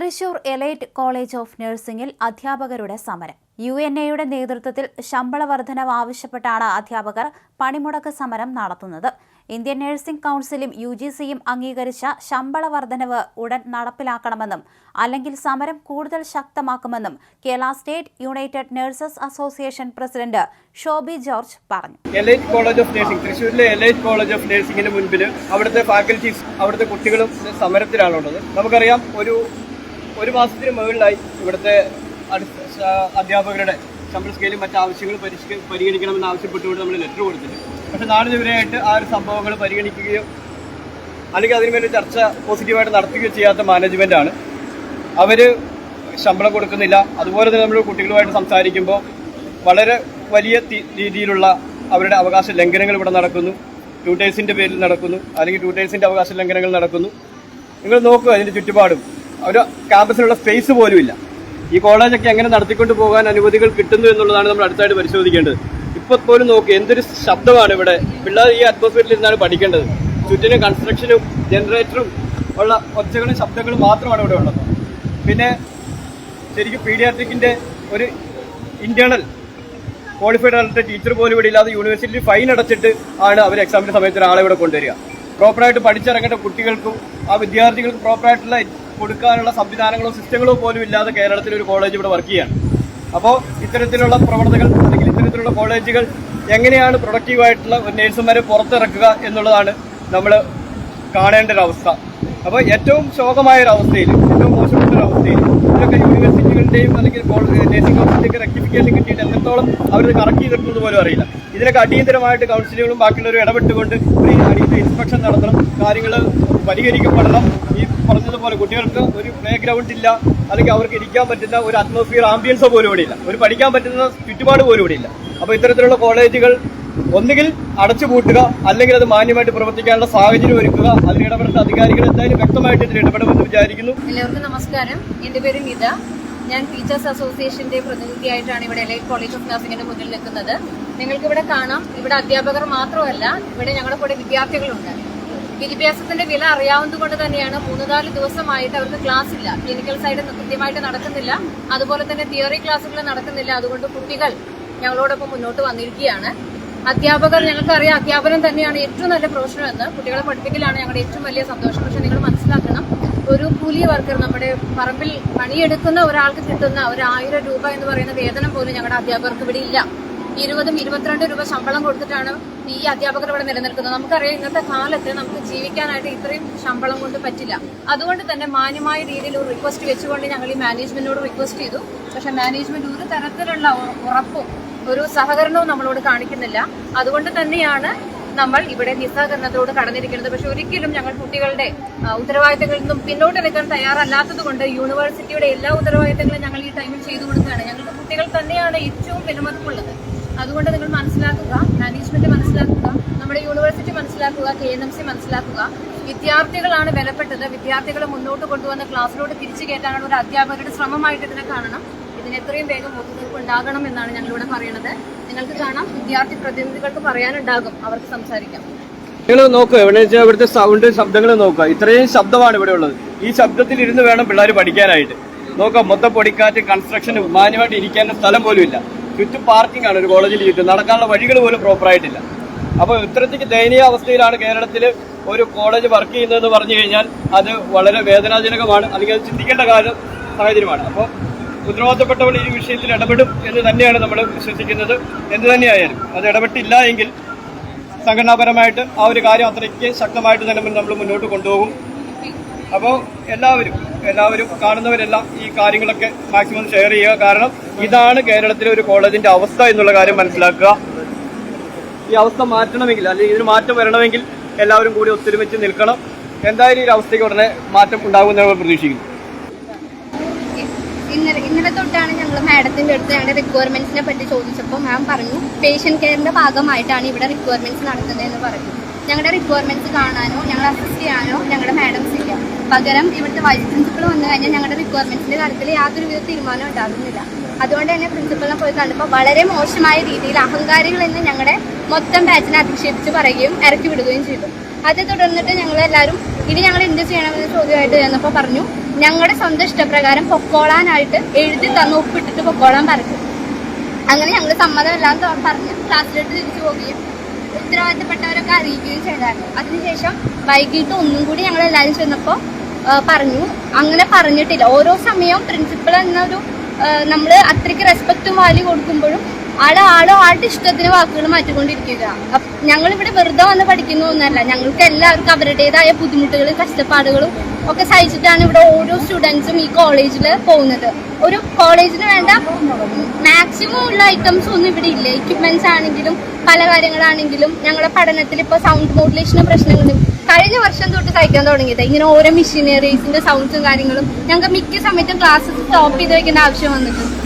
Thrissur elite college of നഴ്സിംഗിൽ അധ്യാപകരുടെ സമരം. യു എൻ എയുടെ നേതൃത്വത്തിൽ ശമ്പള വർധനവ് ആവശ്യപ്പെട്ടാണ് അധ്യാപകർ പണിമുടക്ക് സമരം നടത്തുന്നത്. ഇന്ത്യൻ നഴ്സിംഗ് കൗൺസിലും യു ജി സിയും അംഗീകരിച്ച ശമ്പള വർധനവ് ഉടൻ നടപ്പിലാക്കണമെന്നും അല്ലെങ്കിൽ സമരം കൂടുതൽ ശക്തമാക്കുമെന്നും Kerala state united nurses association president Shobi George പറഞ്ഞു. എലൈറ്റ് കോളേജ് ഓഫ് നഴ്സിംഗ് തൃശ്ശൂരിലെ എലൈറ്റ് കോളേജ് ഓഫ് നഴ്സിംഗിന് മുൻപിൽ അവിടുത്തെ ഫാക്കൽറ്റീസ് അവിടുത്തെ കുട്ടികളും സമരത്തിലാണുള്ളത്. നമുക്കറിയാം ഒരു ഒരു മാസത്തിന് മുകളിലായി ഇവിടുത്തെ അധ്യാപകരുടെ ശമ്പള സ്കെയിലും മറ്റ് ആവശ്യങ്ങൾ പരിഗണിക്കണമെന്ന് ആവശ്യപ്പെട്ടുകൊണ്ട് നമ്മൾ ലെറ്റർ കൊടുത്തിട്ടുണ്ട്. പക്ഷെ നാളിതുവരെയായിട്ട് ആ ഒരു സംഭവങ്ങൾ പരിഗണിക്കുകയോ അല്ലെങ്കിൽ അതിനുമേൽ ചർച്ച പോസിറ്റീവായിട്ട് നടത്തുകയോ ചെയ്യാത്ത ആണ്. അവർ ശമ്പളം കൊടുക്കുന്നില്ല. അതുപോലെ തന്നെ നമ്മൾ കുട്ടികളുമായിട്ട് സംസാരിക്കുമ്പോൾ വളരെ വലിയ രീതിയിലുള്ള അവരുടെ അവകാശ ലംഘനങ്ങൾ ഇവിടെ നടക്കുന്നു. ട്യൂട്ടേഴ്സിന്റെ പേരിൽ നടക്കുന്നു. അല്ലെങ്കിൽ ട്യൂട്ടേഴ്സിന്റെ അവകാശ ലംഘനങ്ങൾ നടക്കുന്നു. നിങ്ങൾ നോക്കുക അതിന്റെ ചുറ്റുപാടും. ഒരു ക്യാമ്പസിലുള്ള സ്പേസ് പോലും ഇല്ല. ഈ കോളേജൊക്കെ എങ്ങനെ നടത്തിക്കൊണ്ട് പോകാൻ അനുമതികൾ കിട്ടുന്നു എന്നുള്ളതാണ് നമ്മൾ അടുത്തായിട്ട് പരിശോധിക്കേണ്ടത്. ഇപ്പൊ പോലും നോക്കി എന്തൊരു ശബ്ദമാണ് ഇവിടെ. പിള്ളേർ ഈ അറ്റ്മോസ്ഫിയറിൽ ഇരുന്നാണ് പഠിക്കേണ്ടത്. ചുറ്റിനും കൺസ്ട്രക്ഷനും ജനറേറ്ററും ഉള്ള ഒച്ചകളും ശബ്ദങ്ങളും മാത്രമാണ് ഇവിടെ ഉള്ളത്. പിന്നെ ശരിക്കും പീഡിയാട്രിക്കിന്റെ ഒരു ഇന്റേണൽ ക്വാളിഫൈഡ് ആയിട്ടുള്ള ടീച്ചർ പോലും ഇവിടെ ഇല്ലാതെ യൂണിവേഴ്സിറ്റി ഫൈൻ അടച്ചിട്ട് ആണ് അവർ എക്സാമിന്റെ സമയത്ത് ഒരാളെ ഇവിടെ കൊണ്ടുവരിക. പ്രോപ്പറായിട്ട് പഠിച്ചിറങ്ങേണ്ട കുട്ടികൾക്കും ആ വിദ്യാർത്ഥികൾക്കും പ്രോപ്പറായിട്ടുള്ള കൊടുക്കാനുള്ള സംവിധാനങ്ങളോ സിസ്റ്റങ്ങളോ പോലും ഇല്ലാതെ കേരളത്തിൽ ഒരു കോളേജ് ഇവിടെ വർക്ക് ചെയ്യാണ്. അപ്പോൾ ഇത്തരത്തിലുള്ള പ്രവണതകൾ അല്ലെങ്കിൽ ഇത്തരത്തിലുള്ള കോളേജുകൾ എങ്ങനെയാണ് പ്രൊഡക്റ്റീവായിട്ടുള്ള നേഴ്സുമാരെ പുറത്തിറക്കുക എന്നുള്ളതാണ് നമ്മൾ കാണേണ്ട ഒരു അവസ്ഥ അപ്പോൾ ഏറ്റവും ശോകമായ ഒരു അവസ്ഥയിൽ ഏറ്റവും മോശപ്പെട്ട ഒരു അവസ്ഥയിൽ ഇതൊക്കെ യൂണിവേഴ്സിറ്റികളുടെയും അല്ലെങ്കിൽ നേഴ്സിംഗ് കൗൺസിലിന്റെ റെക്ടിഫിക്കേഷൻ കിട്ടിയിട്ട് എത്രത്തോളം അവർ കറക്റ്റ് ചെയ്തിട്ടുണ്ടെന്ന് പോലും അറിയില്ല. ഇതിനൊക്കെ അടിയന്തരമായിട്ട് കൗൺസിലുകളും ബാക്കിയുള്ളവരും ഇടപെട്ടുകൊണ്ട് ഒരു അടിയന്തര ഇൻസ്പെക്ഷൻ നടത്തണം കാര്യങ്ങൾ പരിഹരിക്കപ്പെടണം ഈ പറഞ്ഞതുപോലെ കുട്ടികൾക്ക് ഒരു പ്ലേ ഗ്രൗണ്ട് ഇല്ല അല്ലെങ്കിൽ അവർക്ക് ഇരിക്കാൻ പറ്റുന്ന ഒരു അറ്റ്മോസ്ഫിയർ ആംബിയൻസ് പോലും ഇവിടെ ഇല്ല. ഒരു പഠിക്കാൻ പറ്റുന്ന ചുറ്റുപാട് പോലും ഇവിടെ ഇല്ല. അപ്പോൾ ഇത്തരത്തിലുള്ള കോളേജുകൾ ഒന്നുകിൽ അടച്ചുപൂട്ടുക അല്ലെങ്കിൽ അത് മാന്യമായിട്ട് പ്രവർത്തിക്കാനുള്ള സാഹചര്യം ഒരുക്കുക. അതിന് ഇടപെടേണ്ട അധികാരികൾ എന്തായാലും വ്യക്തമായിട്ട് ഇതിൽ ഇടപെടുമെന്ന് വിചാരിക്കുന്നു. എല്ലാവർക്കും നമസ്കാരം. എന്റെ പേര് നിത. ഞാൻ ടീച്ചേഴ്സ് അസോസിയേഷന്റെ പ്രതിനിധിയായിട്ടാണ് ഇവിടെ എലൈറ്റ് കോളേജ് ഓഫ് നഴ്സിംഗിന്റെ മുന്നിൽ നിൽക്കുന്നത്. നിങ്ങൾക്ക് ഇവിടെ കാണാം. ഇവിടെ അധ്യാപകർ മാത്രമല്ല ഇവിടെ ഞങ്ങളുടെ കൂടെ വിദ്യാർത്ഥികളുണ്ട്. വിദ്യാഭ്യാസത്തിന്റെ വില അറിയാവുന്നത് കൊണ്ട് തന്നെയാണ് മൂന്ന് നാല് ദിവസമായിട്ട് അവർക്ക് ക്ലാസ് ഇല്ല. ക്ലിനിക്കൽ സൈഡ് കൃത്യമായിട്ട് നടക്കുന്നില്ല. അതുപോലെ തന്നെ തിയറി ക്ലാസ്സുകൾ നടക്കുന്നില്ല. അതുകൊണ്ട് കുട്ടികൾ ഞങ്ങളോടൊപ്പം മുന്നോട്ട് വന്നിരിക്കുകയാണ്. അധ്യാപകർ ഞങ്ങൾക്കറിയാം അധ്യാപനം തന്നെയാണ് ഏറ്റവും നല്ല പ്രൊഫഷൻ എന്ന് കുട്ടികളെ പഠിപ്പിക്കലാണ് ഞങ്ങളുടെ ഏറ്റവും വലിയ സന്തോഷം. പക്ഷെ നിങ്ങൾ മനസ്സിലാക്കണം ഒരു കൂലി വർക്കർ നമ്മുടെ പറമ്പിൽ പണിയെടുക്കുന്ന ഒരാൾക്ക് കിട്ടുന്ന ഒരു ആയിരം രൂപ എന്ന് പറയുന്ന വേതനം പോലും ഞങ്ങളുടെ അധ്യാപകർക്ക് ഇവിടെ ഇല്ല. ഇരുപതും ഇരുപത്തിരണ്ട് രൂപ ശമ്പളം കൊടുത്തിട്ടാണ് ഈ അധ്യാപകർ ഇവിടെ നിലനിൽക്കുന്നത് നമുക്കറിയാം ഇന്നത്തെ കാലത്ത് നമുക്ക് ജീവിക്കാനായിട്ട് ഇത്രയും ശമ്പളം കൊണ്ട് പറ്റില്ല. അതുകൊണ്ട് തന്നെ മാന്യമായ രീതിയിൽ ഒരു റിക്വസ്റ്റ് വെച്ചുകൊണ്ട് ഞങ്ങൾ ഈ മാനേജ്മെന്റിനോട് റിക്വസ്റ്റ് ചെയ്തു. പക്ഷെ മാനേജ്മെന്റ് ഒരു തരത്തിലുള്ള ഉറപ്പും ഒരു സഹകരണവും നമ്മളോട് കാണിക്കുന്നില്ല. അതുകൊണ്ട് തന്നെയാണ് നമ്മൾ ഇവിടെ നിസ്സഹകരണത്തോട് കടന്നിരിക്കുന്നത്. പക്ഷെ ഒരിക്കലും ഞങ്ങൾ കുട്ടികളുടെ ഉത്തരവാദിത്തങ്ങളിൽ നിന്നും പിന്നോട്ട് നിൽക്കാൻ തയ്യാറല്ലാത്തത് കൊണ്ട് യൂണിവേഴ്സിറ്റിയുടെ എല്ലാ ഉത്തരവാദിത്തങ്ങളും ഞങ്ങൾ ഈ ടൈമിൽ ചെയ്തു കൊടുക്കുകയാണ്. ഞങ്ങൾക്ക് കുട്ടികൾ തന്നെയാണ് ഏറ്റവും വിലമതിപ്പുള്ളത്. അതുകൊണ്ട് നിങ്ങൾ മനസ്സിലാക്കുക മാനേജ്മെന്റ് മനസ്സിലാക്കുക. നമ്മുടെ യൂണിവേഴ്സിറ്റി മനസ്സിലാക്കുക കെ എൻ എം സി മനസ്സിലാക്കുക. വിദ്യാർത്ഥികളാണ് വിലപ്പെട്ടത് വിദ്യാർത്ഥികളെ മുന്നോട്ട് കൊണ്ടുവന്ന ക്ലാസ്സിലോട്ട് തിരിച്ചു കയറ്റാനുള്ള ഒരു അധ്യാപകരുടെ ശ്രമമായിട്ട് ഇതിനെ കാണണം. ഇതിന് എത്രയും വേഗം ഒത്തുതീർപ്പ് ഉണ്ടാകണം എന്നാണ് ഞങ്ങളിവിടെ പറയുന്നത്. നിങ്ങൾക്ക് കാണാം. വിദ്യാർത്ഥി പ്രതിനിധികൾക്ക് പറയാനുണ്ടാകും. അവർക്ക് സംസാരിക്കാം. നിങ്ങൾ നോക്കുക എവിടെ വെച്ചാൽ ഇവിടുത്തെ സൗണ്ട് ശബ്ദങ്ങൾ നോക്കുക. ഇത്രയും ശബ്ദമാണ് ഇവിടെ ഉള്ളത്. ഈ ശബ്ദത്തിൽ ഇരുന്ന് വേണം പിള്ളേർ പഠിക്കാനായിട്ട്. നോക്കാം മൊത്തം പൊടിക്കാറ്റ് കൺസ്ട്രക്ഷന് മാന്യമായിട്ട് ഇരിക്കാൻ സ്ഥലം പോലും ഇല്ല. ചുറ്റും പാർക്കിംഗ് ആണ് ഒരു കോളേജിൽ ചുറ്റും. നടക്കാനുള്ള വഴികൾ പോലും പ്രോപ്പർ ആയിട്ടില്ല. അപ്പോൾ ഇത്തരത്തിക്ക് ദയനീയ അവസ്ഥയിലാണ് കേരളത്തിൽ ഒരു കോളേജ് വർക്ക് ചെയ്യുന്നതെന്ന് പറഞ്ഞു കഴിഞ്ഞാൽ അത് വളരെ വേദനാജനകമാണ് അല്ലെങ്കിൽ അത് ചിന്തിക്കേണ്ട കാര്യം സാഹചര്യമാണ്. അപ്പോൾ ഉത്തരവാദിത്തപ്പെട്ടവർ ഈ വിഷയത്തിൽ ഇടപെടും എന്ന് തന്നെയാണ് നമ്മൾ വിശ്വസിക്കുന്നത്. എന്ത് തന്നെയായാലും അത് ഇടപെട്ടില്ല എങ്കിൽ സംഘടനാപരമായിട്ട് ആ ഒരു കാര്യം അത്രയ്ക്ക് ശക്തമായിട്ട് തന്നെ നമ്മൾ മുന്നോട്ട് കൊണ്ടുപോകും. അപ്പോൾ എല്ലാവരും എല്ലാവരും കാണുന്നവരെല്ലാം ഈ കാര്യങ്ങളൊക്കെ മാക്സിമം ഷെയർ ചെയ്യുക. കാരണം ഇതാണ് കേരളത്തിലെ ഒരു കോളേജിന്റെ അവസ്ഥ എന്നുള്ള കാര്യം മനസ്സിലാക്കുക. ഈ അവസ്ഥ മാറ്റണമെങ്കിൽ അല്ലെങ്കിൽ ഇതിന് മാറ്റം വരണമെങ്കിൽ എല്ലാവരും കൂടി ഒത്തൊരുമിച്ച് നിൽക്കണം. എന്തായാലും ഈ അവസ്ഥയ്ക്ക് ഉടനെ മാറ്റം ഉണ്ടാകുമെന്ന് നമ്മൾ പ്രതീക്ഷിക്കുന്നു. ഇന്നലെ ഇന്നലെ തൊട്ടാണ് ഞങ്ങൾ മാഡത്തിന്റെ അടുത്ത് ഞങ്ങളുടെ റിക്വയർമെന്റ്സിനെ പറ്റി ചോദിച്ചപ്പോൾ മാം പറഞ്ഞു പേഷ്യന്റ് കെയറിന്റെ ഭാഗമായിട്ടാണ് ഇവിടെ റിക്വയർമെന്റ്സ് നടത്തുന്നതെന്ന് പറഞ്ഞു. ഞങ്ങളുടെ റിക്വയർമെന്റ്സ് കാണാനോ ഞങ്ങളെ അസിസ്റ്റ് ചെയ്യാനോ ഞങ്ങളുടെ മാഡംസ് ഇല്ല. പകരം ഇവിടുത്തെ വൈസ് പ്രിൻസിപ്പൾ വന്നു കഴിഞ്ഞാൽ ഞങ്ങളുടെ റിക്വയർമെന്റ്സിന്റെ കാര്യത്തിൽ യാതൊരു വിധ തീരുമാനം ഉണ്ടാകുന്നില്ല. അതുകൊണ്ട് തന്നെ പ്രിൻസിപ്പളിനെ പോയി കണ്ടപ്പോൾ വളരെ മോശമായ രീതിയിൽ അഹങ്കാരികൾ എന്ന് ഞങ്ങളുടെ മൊത്തം ബാച്ചിനെ അധിക്ഷേപിച്ച് പറയുകയും ഇറക്കി വിടുകയും ചെയ്തു. അതേ തുടർന്നിട്ട് ഞങ്ങൾ എല്ലാവരും ഇനി ഞങ്ങൾ എന്ത് ചെയ്യണമെന്ന് ചോദ്യമായിട്ട് ചെന്നപ്പോൾ പറഞ്ഞു ഞങ്ങളുടെ സ്വന്തം ഇഷ്ടപ്രകാരം പൊക്കോളാനായിട്ട് എഴുതി തന്ന് ഒപ്പിട്ടിട്ട് പൊക്കോളാൻ പറഞ്ഞു. അങ്ങനെ ഞങ്ങൾ സമ്മതമല്ലാന്ന് ത- പറഞ്ഞ്. ക്ലാസ്സിലോട്ട് തിരിച്ചു പോവുകയും ഉത്തരവാദിത്തപ്പെട്ടവരൊക്കെ അറിയിക്കുകയും ചെയ്തായിരുന്നു. അതിനുശേഷം വൈകിട്ട് ഒന്നും കൂടി ഞങ്ങൾ എല്ലാവരും ചെന്നപ്പോൾ പറഞ്ഞു. അങ്ങനെ പറഞ്ഞിട്ടില്ല. ഓരോ സമയവും പ്രിൻസിപ്പൾ എന്നൊരു നമ്മൾ അത്രയ്ക്ക് റെസ്പെക്റ്റും വാല്യൂ കൊടുക്കുമ്പോഴും ആൾ ആളോ ആളുടെ ഇഷ്ടത്തിന് വാക്കുകൾ മാറ്റിക്കൊണ്ടിരിക്കുക. ഞങ്ങൾ ഇവിടെ വെറുതെ വന്ന് പഠിക്കുന്നു ഒന്നല്ല. ഞങ്ങൾക്ക് എല്ലാവർക്കും അവരുടേതായ ബുദ്ധിമുട്ടുകളും കഷ്ടപ്പാടുകളും ഒക്കെ സഹിച്ചിട്ടാണ് ഇവിടെ ഓരോ സ്റ്റുഡൻസും ഈ കോളേജിൽ പോകുന്നത്. ഒരു കോളേജിന് വേണ്ട മാക്സിമം ഉള്ള ഐറ്റംസ് ഒന്നും ഇവിടെ ഇല്ല. എക്യുപ്മെന്റ്സ് ആണെങ്കിലും പല കാര്യങ്ങളാണെങ്കിലും ഞങ്ങളുടെ പഠനത്തിൽ ഇപ്പോൾ സൗണ്ട് മോഡുലേഷന് പ്രശ്നങ്ങളും കഴിഞ്ഞ വർഷം തൊട്ട് സഹിക്കാൻ തുടങ്ങിയത്. ഇങ്ങനെ ഓരോ മെഷീനറീസിന്റെ സൗണ്ട്സും കാര്യങ്ങളും ഞങ്ങൾക്ക് മിക്ക സമയത്തും ക്ലാസ് സ്റ്റോപ്പ് ചെയ്ത് വെക്കേണ്ട ആവശ്യം വന്നിട്ടുണ്ട്.